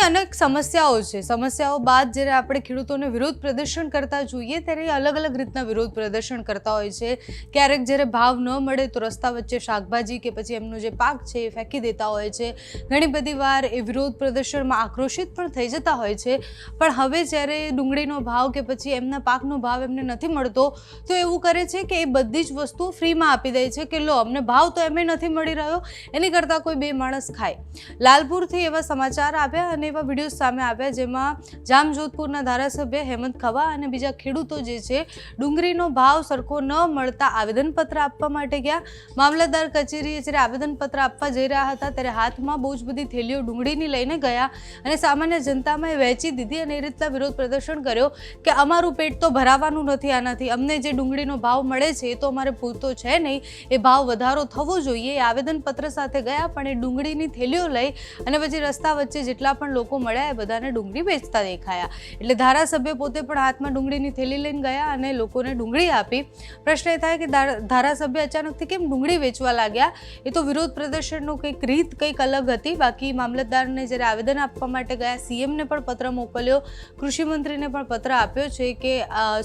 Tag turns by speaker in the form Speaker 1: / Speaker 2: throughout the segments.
Speaker 1: ખેડૂતોની અનેક સમસ્યાઓ છે. સમસ્યાઓ બાદ જ્યારે આપણે ખેડૂતોને વિરોધ પ્રદર્શન કરતા જોઈએ, ત્યારે અલગ અલગ રીતના વિરોધ પ્રદર્શન કરતા હોય છે. ક્યારેક જ્યારે ભાવ ન મળે તો રસ્તા વચ્ચે શાકભાજી કે પછી એમનો જે પાક છે એ ફેંકી દેતા હોય છે. ઘણી બધી વાર એ વિરોધ પ્રદર્શનમાં આક્રોશિત પણ થઈ જતા હોય છે. પણ હવે જ્યારે ડુંગળીનો ભાવ કે પછી એમના પાકનો ભાવ એમને નથી મળતો, તો એવું કરે છે કે એ બધી જ વસ્તુ ફ્રીમાં આપી દે છે કે લો, અમને ભાવ તો એમને નથી મળી રહ્યો, એની કરતાં કોઈ બે માણસ ખાય. લાલપુરથી એવા સમાચાર આવ્યા અને એવા વીડિયો સામે આવ્યા જેમાં જામજોધપુરના ધારાસભ્ય હેમંત ખવા અને બીજા ખેડૂતો જે છે, ડુંગળીનો ભાવ સરખો ન મળતા આવેદનપત્ર આપવા માટે ગયા. મામલતદાર કચેરીએ જ્યારે આવેદનપત્ર આપવા જઈ રહ્યા હતા, ત્યારે હાથમાં બહુ જ બધી થેલીઓ ડુંગળીની લઈને ગયા અને સામાન્ય જનતામાં એ વહેંચી દીધી અને એ રીતના વિરોધ પ્રદર્શન કર્યો કે અમારું પેટ તો ભરાવાનું નથી આનાથી. અમને જે ડુંગળીનો ભાવ મળે છે, એ તો અમારે પૂરતો છે નહીં. એ ભાવ વધારો થવો જોઈએ. એ આવેદનપત્ર સાથે ગયા, પણ એ ડુંગળીની થેલીઓ લઈ અને પછી રસ્તા વચ્ચે જેટલા પણ લોકો મળ્યા એ બધાને ડુંગળી વેચતા દેખાયા. એટલે ધારાસભ્ય પોતે પણ હાથમાં ડુંગળીની થેલી લઈને ગયા અને લોકોને ડુંગળી આપી. પ્રશ્ન એ થાય કે ધારાસભ્ય અચાનકથી કેમ ડુંગળી વેચવા લાગ્યા? એ તો વિરોધ પ્રદર્શનનું કંઈક રીત, કંઈક અલગ હતી. બાકી મામલતદારને જ્યારે આવેદન આપવા માટે ગયા, સીએમને પણ પત્ર મોકલ્યો. કૃષિમંત્રીને પણ પત્ર આપ્યો છે કે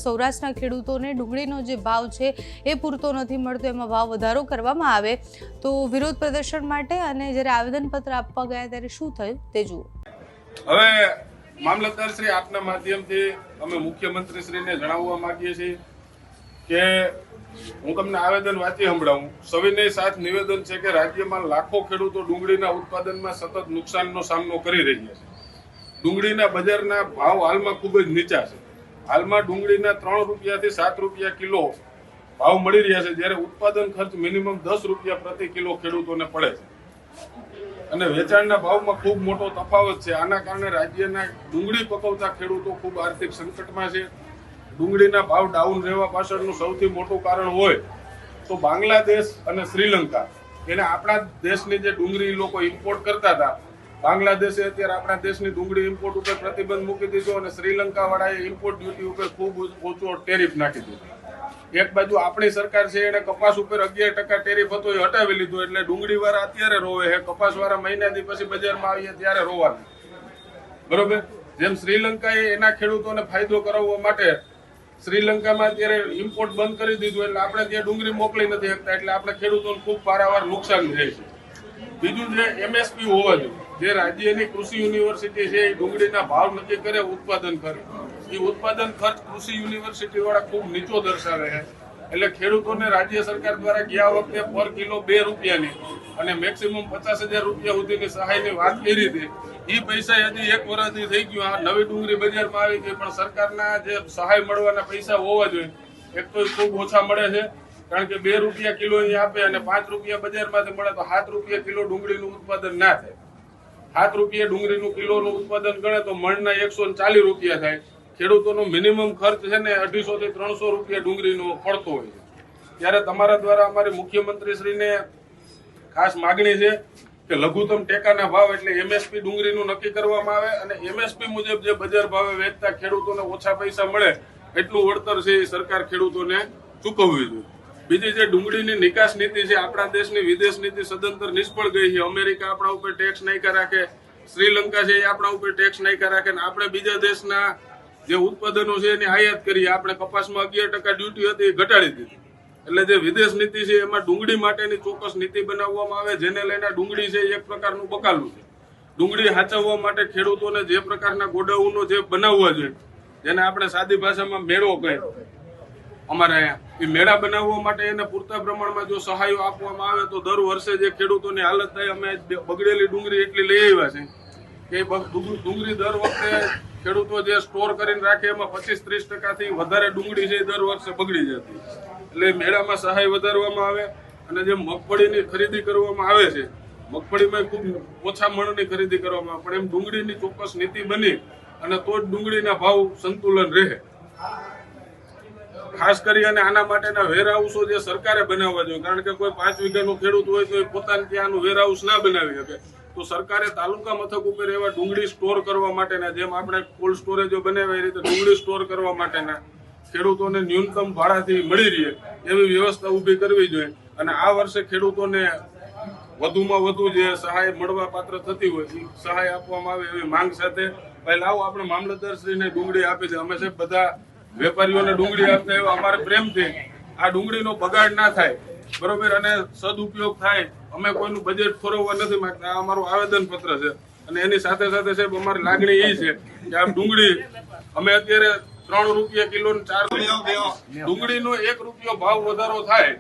Speaker 1: સૌરાષ્ટ્રના ખેડૂતોને ડુંગળીનો જે ભાવ છે એ પૂરતો નથી મળતો, એમાં ભાવ વધારો કરવામાં આવે. તો વિરોધ પ્રદર્શન માટે અને જ્યારે આવેદનપત્ર આપવા ગયા ત્યારે શું થયું તે જુઓ.
Speaker 2: હવે મામલતદાર શ્રી આપના માધ્યમથી અમે મુખ્યમંત્રી શ્રીને જણાવવા માંગીએ છીએ કે હું તમને આવેદન વાંચી સંભળાવું. સવિનય સાથ નિવેદન છે કે રાજ્યમાં લાખો ખેડૂતો ડુંગળીના ઉત્પાદનમાં સતત નુકસાનનો સામનો કરી રહ્યા છે. ડુંગળીના બજારના ભાવ હાલમાં ખૂબ જ નીચા છે. હાલમાં ડુંગળીના ત્રણ રૂપિયાથી સાત રૂપિયા કિલો ભાવ મળી રહ્યા છે, જ્યારે ઉત્પાદન ખર્ચ મિનિમમ દસ રૂપિયા પ્રતિ કિલો ખેડૂતોને પડે છે. અને વેચાણના ભાવમાં ખૂબ મોટો તફાવત છે. આના કારણે રાજ્યના ડુંગળી પકવતા ખેડૂતો ખૂબ આર્થિક સંકટમાં છે. ડુંગળીના ભાવ ડાઉન રહેવા પાછળનું સૌથી મોટું કારણ હોય તો બાંગ્લાદેશ અને શ્રીલંકા. એને આપણા દેશની જે ડુંગળી લોકો ઇમ્પોર્ટ કરતા હતા, બાંગ્લાદેશે અત્યારે આપણા દેશની ડુંગળી ઇમ્પોર્ટ ઉપર પ્રતિબંધ મૂકી દીધો અને શ્રીલંકાવાળાએ ઇમ્પોર્ટ ડ્યુટી ઉપર ખૂબ ઓછો ટેરિફ નાખી દીધો. એક બાજુ આપણી સરકાર છે, એને કપાસ ઉપર અગિયાર ટકા ટેરિફ હતો, એ હટાવી લીધો. એટલે ડુંગળી વાળા અત્યારે રોવે છે. કપાસ વાળા મહિનાથી પછી બજારમાં આવીએ ત્યારે રોવાનું. બરોબર? જેમ શ્રીલંકાએ એના ખેડૂતોને ફાયદો કરાવવા માટે શ્રીલંકામાં અત્યારે ઇમ્પોર્ટ બંધ કરી દીધું, એટલે આપણે ત્યાં ડુંગળી મોકલી નથી શકતા, એટલે આપણે ખેડૂતોને ખૂબ પારાવાર નુકસાન થાય છે. બીજું જે એમએસપી હોવા જોઈએ. જે રાજ્યની કૃષિ યુનિવર્સિટી છે, એ ડુંગળીના ભાવ નક્કી કરે, ઉત્પાદન ખર્ચ એ ઉત્પાદન ખર્ચ કૃષિ યુનિવર્સિટી વાળા ખૂબ નીચો દર્શાવે છે. એટલે ખેડૂતોને રાજ્ય સરકાર દ્વારા ગયા વખતે પર કિલો બે રૂપિયાની અને મેક્સિમમ પચાસ હજાર રૂપિયા સુધીની સહાયની વાત કરી હતી. એ પૈસા હજી એક વર્ષથી થઈ ગયું. આ નવી ડુંગળી બજારમાં આવી ગઈ પણ સરકારના જે સહાય મળવાના પૈસા હોવા જોઈએ. એક તો ખૂબ ઓછા મળે છે, કારણ કે બે રૂપિયા કિલો અહીં આપે અને પાંચ રૂપિયા બજારમાંથી મળે તો સાત રૂપિયા કિલો ડુંગળીનું ઉત્પાદન ના થાય. સાત રૂપિયા ડુંગળીનું કિલોનું ઉત્પાદન ગણે તો મણના એકસો ચાલીસ રૂપિયા થાય. ખેડૂતોનો મિનિમમ ખર્ચ છે ને અઢીસો થી ત્રણસો રૂપિયા ડુંગળીનો પડતો હોય છે. ત્યારે તમારા દ્વારા અમારી મુખ્યમંત્રીશ્રીને ખાસ માગણી છે કે લઘુત્તમ ટેકાના ભાવ એટલે એમએસપી ડુંગળીનું નક્કી કરવામાં આવે અને એમએસપી મુજબ જે બજાર ભાવે વેચતા ખેડૂતોને ઓછા પૈસા મળે એટલું વળતર છે એ સરકાર ખેડૂતોને ચૂકવવી જોઈએ. બીજી જે ડુંગળીની નિકાસ નીતિ છે, આપણા દેશની વિદેશ નીતિ સદંતર નિષ્ફળ ગઈ છે. અમેરિકા આપણા ઉપર ટેક્સ નાખ્યા રાખે, શ્રીલંકા છે એ આપણા ઉપર ટેક્સ નાખ્યા રાખે ને આપણે બીજા દેશના જે ઉત્પાદનો છે એની આયાત કરી આપણે કપાસમાં અગિયાર ટકા ડ્યુટી હતી, એ ઘટાડી દીધી. એટલે જે વિદેશ નીતિ છે, એમાં ડુંગળી માટેની ચોક્કસ નીતિ બનાવવામાં આવે, જેને લઈને ડુંગળી છે એક પ્રકારનું બકાલું છે. ડુંગળી સાચવવા માટે ખેડૂતોને જે પ્રકારના ગોડાઉનો જે બનાવવા જોઈએ, જેને આપણે સાદી ભાષામાં મેળો કહે અમારે અહીંયા એ મેળા બનાવવા માટે એને પૂરતા પ્રમાણમાં જો સહાયો આપવામાં આવે, તો દર વર્ષે જે ખેડૂતોની હાલત થાય, અમે બગડેલી ડુંગળી એટલી લઈ આવ્યા છે, કે ડુંગળી દર વખતે ખેડૂતો જે સ્ટોર કરીને રાખે એમાં પચીસ ત્રીસ ટકાથી વધારે ડુંગળી છે દર વર્ષે બગડી જતી. એટલે મેળામાં સહાય વધારવામાં આવે અને જે મગફળીની ખરીદી કરવામાં આવે છે, મગફળીમાં ખૂબ ઓછા મણની ખરીદી કરવામાં આવે, પણ એમ ડુંગળીની ચોક્કસ નીતિ બની અને તો જ ડુંગળીના ભાવ સંતુલન રહે. ખાસ કરી અને આના માટેના વેરહાઉસો જે સરકારે બનાવવા જોઈએ, કારણ કે કોઈ પાંચ વીઘાનું ખેડૂત હોય તો એ પોતાને ત્યાંનું વેરહાઉસ ના બનાવી શકે. તો સરકારે તાલુકા મથક ઉપર એવા ડુંગળી સ્ટોર કરવા માટેના, જેમ આપણે કોલ્ડ સ્ટોરેજો બનાવ્યા, એ રીતે ડુંગળી સ્ટોર કરવા માટેના ખેડૂતોને ન્યૂનતમ ભાડાથી મળી રહે એવી વ્યવસ્થા ઊભી કરવી જોઈએ. અને આ વર્ષે ખેડૂતોને વધુમાં વધુ જે સહાય મળવા પાત્ર થતી હોય, એ સહાય આપવામાં આવે એવી માંગ સાથે ભાઈ લાવો આપણે મામલતદારશ્રીને ડુંગળી આપી છે અમે સાહેબ બધા વેપારીઓને ડુંગળી આપતા એવા અમારે પ્રેમથી આ ડુંગળીનો બગાડ ના થાય. બરોબર અને સદુપયોગ થાય. અમે કોઈનું બજેટ ફોરવવા નથી માંગતા. આ અમારું આવેદન પત્ર છે. અને એની સાથે સાથે સાહેબ અમારી લાગણી એ છે કે આ ડુંગળી અમે અત્યારે ત્રણ રૂપિયા કિલો ને ચાર ડુંગળીનો એક રૂપિયો ભાવ વધારો થાય.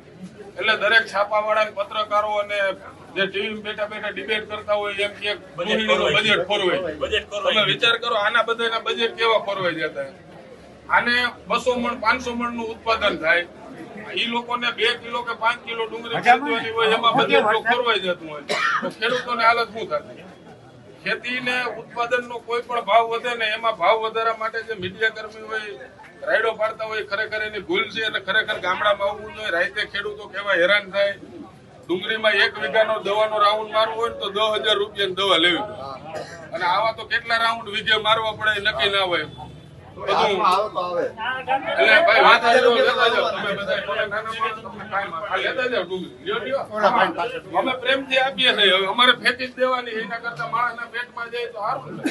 Speaker 2: એટલે દરેક છાપાવાળા પત્રકારો અને જે ટીવી બેઠા બેઠા ડિબેટ કરતા હોય એમ કે બજેટ ફોરવાય તમે વિચાર કરો આના બધાના બજેટ કેવા ફોરવાઈ જતા? આને બસો મણ પાંચસો મણનું ઉત્પાદન થાય. લોકોને બે કિલો કે પાંચ કિલો ડુંગળી ખરીદવાની હોય એમાં બધે ખોરવાઈ જતું હોય. તો ખેડૂતોને હાલત શું થતી ખેતીને ઉત્પાદનનો કોઈ પણ ભાવ વધે ને એમાં ભાવ વધારા માટે જે મીડિયા કર્મી હોય રાયડો પાડતા હોય ખરેખર એની ભૂલ છે અને ખરેખર ગામડામાં આવવું જોઈએ. રાતે ખેડૂતો કેવા હેરાન થાય. ડુંગળીમાં એક વીઘાનો દવાનો રાઉન્ડ મારવો હોય તો દસ હજાર રૂપિયાની દવા લેવી અને આવા તો કેટલા રાઉન્ડ વીઘે મારવા પડે નક્કી ના હોય. અમે પ્રેમથી આપીએ છીએ અમારે ફેંકી જ દેવાની એના કરતા માણસના પેટમાં જાય તો સારું ને.